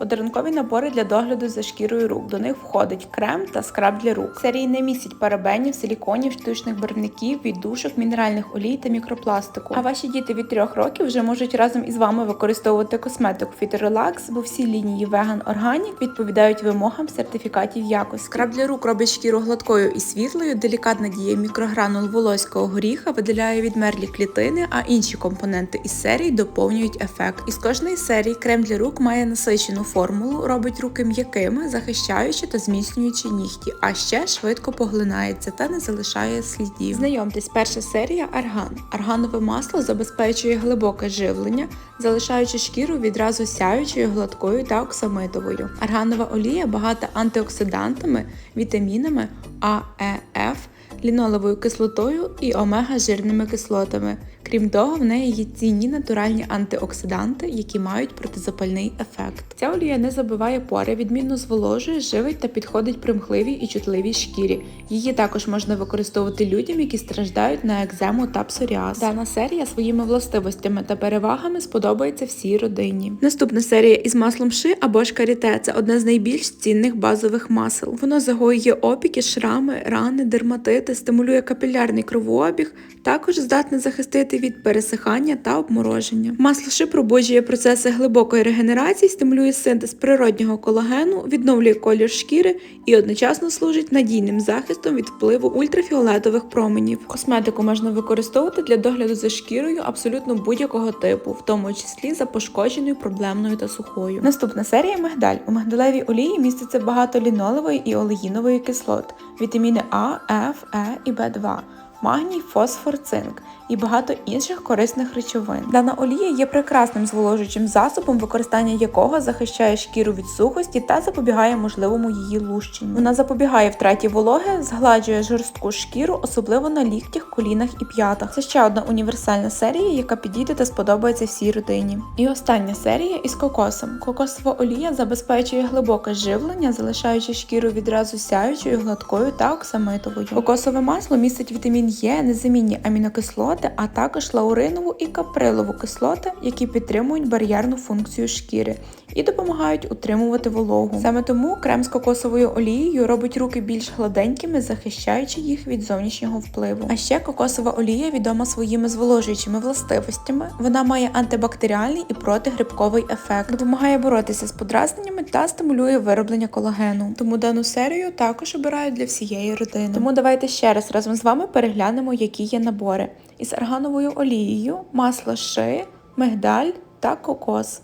Подарункові набори для догляду за шкірою рук. До них входить крем та скраб для рук. Серії не містять парабенів, силіконів, штучних барвників, віддушок, мінеральних олій та мікропластику. А ваші діти від 3 років вже можуть разом із вами використовувати косметику Фіторелакс, бо всі лінії Vegan Organic відповідають вимогам сертифікатів якості. Скраб для рук робить шкіру гладкою і світлою, делікатна дія мікрогранул волоського горіха виділяє відмерлі клітини, а інші компоненти із серії доповнюють ефект. Із кожної серії крем для рук має насичену формулу, робить руки м'якими, захищаючи та зміцнюючи нігті, а ще швидко поглинається та не залишає слідів. Знайомтесь, перша серія арган. Арганове масло забезпечує глибоке живлення, залишаючи шкіру відразу сяючою, гладкою та оксамитовою. Арганова олія багата антиоксидантами, вітамінами А, Е, Ф, лінолевою кислотою і омега-жирними кислотами. Крім того, в неї є цінні натуральні антиоксиданти, які мають протизапальний ефект. Ця олія не забиває пори, відмінно зволожує, живить та підходить примхливій і чутливій шкірі. Її також можна використовувати людям, які страждають на екзему та псоріаз. Дана серія своїми властивостями та перевагами сподобається всій родині. Наступна серія із маслом ши або ж каріте це одне з найбільш цінних базових масел. Воно загоює опіки, шрами, рани, дерматити, стимулює капілярний кровообіг, також здатне захистити від пересихання та обмороження. Масло ши пробуджує процеси глибокої регенерації, стимулює синтез природнього колагену, відновлює колір шкіри і одночасно служить надійним захистом від впливу ультрафіолетових променів. Косметику можна використовувати для догляду за шкірою абсолютно будь-якого типу, в тому числі за пошкодженою, проблемною та сухою. Наступна серія мигдаль. У мигдалевій олії міститься багато лінолевої і олеїнової кислот, вітаміни А, Ф, Е і В2 магній, фосфор, цинк і багато інших корисних речовин. Дана олія є прекрасним зволожуючим засобом, використання якого захищає шкіру від сухості та запобігає можливому її лущенню. Вона запобігає втраті вологи, згладжує жорстку шкіру, особливо на ліктях, колінах і п'ятах. Це ще одна універсальна серія, яка підійде та сподобається всій родині. І остання серія із кокосом. Кокосова олія забезпечує глибоке живлення, залишаючи шкіру відразу сяючою, гладкою та оксамитовою. Кокосове масло містить вітамін Є, незамінні амінокислоти, а також лауринову і каприлову кислоти, які підтримують бар'єрну функцію шкіри і допомагають утримувати вологу. Саме тому крем з кокосовою олією робить руки більш гладенькими, захищаючи їх від зовнішнього впливу. А ще кокосова олія відома своїми зволожуючими властивостями. Вона має антибактеріальний і протигрибковий ефект, допомагає боротися з подразненнями та стимулює вироблення колагену. Тому дану серію також обирають для всієї родини. Тому давайте ще раз разом з вами переглянемо, які є набори із аргановою олією, масло ши, мигдаль та кокос.